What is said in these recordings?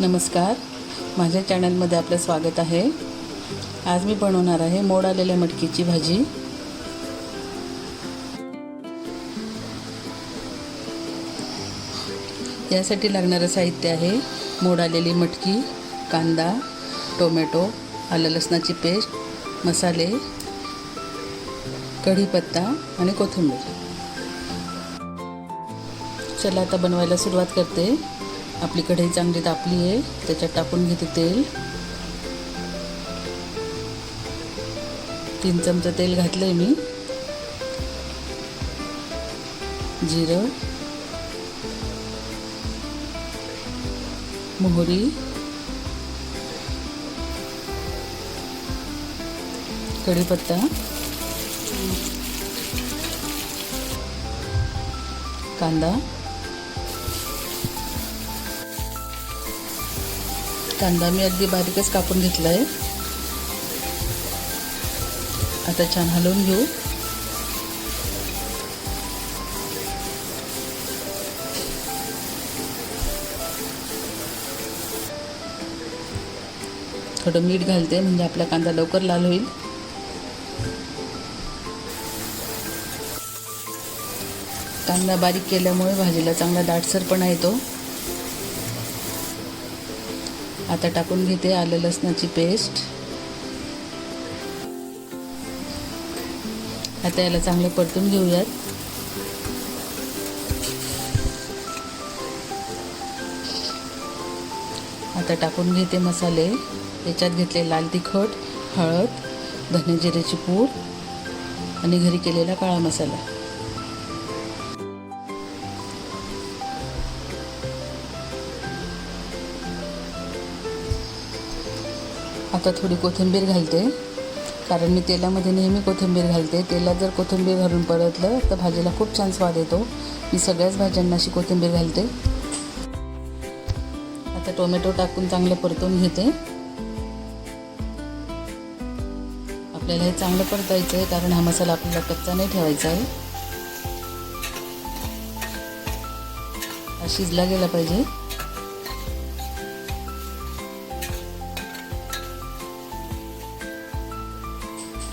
नमस्कार. माझ्या चॅनलमध्ये आपलं स्वागत आहे. आज मी बनवणार आहे मोड आलेल्या मटकीची भाजी. यासाठी लागणारं साहित्य आहे मोड आलेली मटकी कांदा टोमॅटो आलं लसणाची पेस्ट मसाले कढीपत्ता आणि कोथिंबीर. चला आता बनवायला सुरुवात करते. आपली कढई चांगली तापली आहे. त्याच्यात टाकून घेते तेल. तीन चमचा तेल घातलं आहे मी. जिरं. मोहरी. कढीपत्ता. कांदा. कांदा मी अगदी बारीकच कापून घेतला आहे आता छान हलवून घेऊ. थोडं मीठ घालते म्हणजे आपला कांदा लवकर लाल होईल. कांदा बारीक केल्यामुळे भाजीला चांगला दाटसरपणा येतो आता टाकून घेते आलं लसणाची पेस्ट. आता याला चांगलं परतून घेऊयात. आता टाकून घेते मसाले. याच्यात घेतले लाल तिखट हळद धने जिऱ्याची पूड आणि घरी केलेला काळा मसाला. आता थोडी कोथिंबीर घालते. कारण मी तेलामध्ये नेहमी कोथिंबीर घालते. तेलात जर कोथिंबीर घालून परतलं तर भाजीला खूप छान स्वाद येतो. मी सगळ्याच भाज्यांना अशी कोथिंबीर घालते. आता टोमॅटो टाकून चांगलं परतून घेते. आपल्याला हे चांगलं परतायचं आहे कारण हा मसाला आपल्याला कच्चा नाही ठेवायचा आहे. हा शिजला गेला पाहिजे.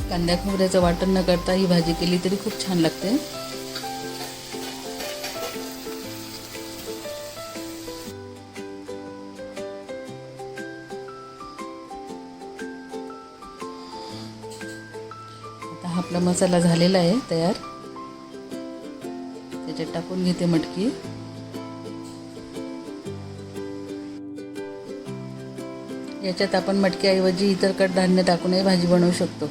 कांद्या खोबऱ्याचं वाटण न करता ही भाजी केली तरी खूप छान लागते. आता हा आपला मसाला झालेला आहे तयार. त्याच्यात टाकून घेते मटकी. याच्यात आपण मटक्याऐवजी इतर कडधान्य टाकूनही भाजी बनवू शकतो.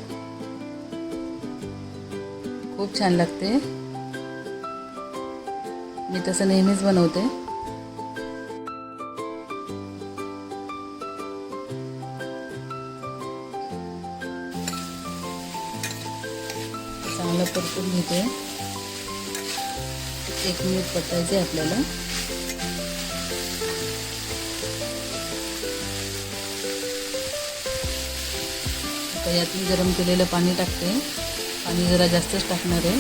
खूप छान लागते. मी तसं नेहमीच बनवते. चांगलं परतून घेते. एक मिनिट पटायचे आपल्याला. आता यात मी गरम केलेलं पाणी टाकते. पाणी जरा जास्तच टाकणार आहे.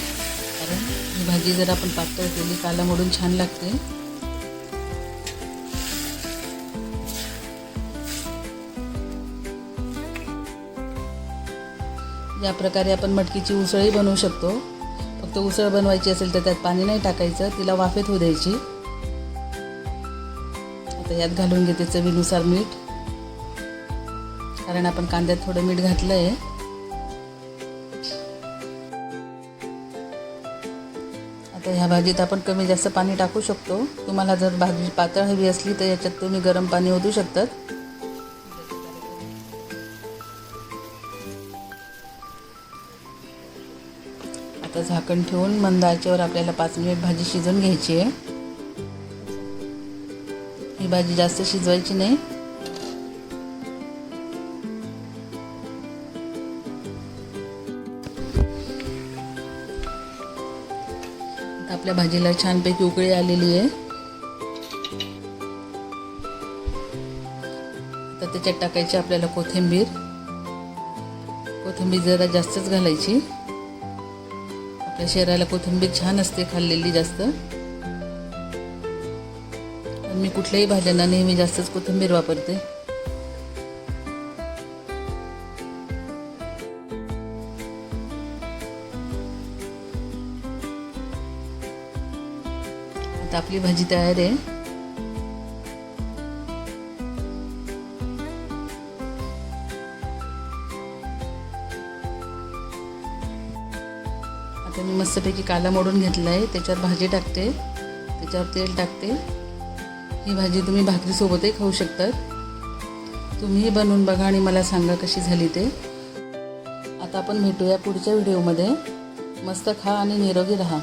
कारण ही भाजी जर आपण पातळ केली काला मोडून छान लागते. या प्रकारे आपण मटकीची उसळही बनवू शकतो. फक्त उसळ बनवायची असेल तर त्यात पाणी नाही टाकायचं तिला वाफेत होऊ द्यायची. आता यात घालून घेते चवीनुसार मीठ. कारण आपण कांद्यात थोडं मीठ घातलं आहे तर ह्या भाजीत आपण कमी जास्त पाणी टाकू शकतो. तुम्हाला जर भाजी पातळ हवी असली तर याच्यात तुम्ही गरम पाणी ओतू शकतात. आता झाकण ठेवून मंद आचेवर आपल्याला पाच मिनिट भाजी शिजवून घ्यायची आहे. ही भाजी जास्त शिजवायची नाही. आपल्या भाजीला छानपैकी उकळी आलेली आहे. तर त्याच्यात टाकायची आपल्याला कोथिंबीर. कोथिंबीर जरा जास्तच घालायची. आपल्या शरीराला कोथिंबीर छान असते खाल्लेली जास्त. मी कुठल्याही भाज्यांना नेहमी जास्तच कोथिंबीर वापरते. आता आपली भाजी तयार आहे. आता मी मस्तपैकी काला मोडून घेतला आहे त्याच्यावर भाजी टाकते. त्याच्यावर तेल टाकते. ही भाजी तुम्ही भाकरीसोबतही खाऊ शकतात. तुम्हीही बनवून बघा आणि मला सांगा कशी झाली ते. आता आपण भेटूया पुढच्या व्हिडिओमध्ये. मस्त खा आणि निरोगी राहा.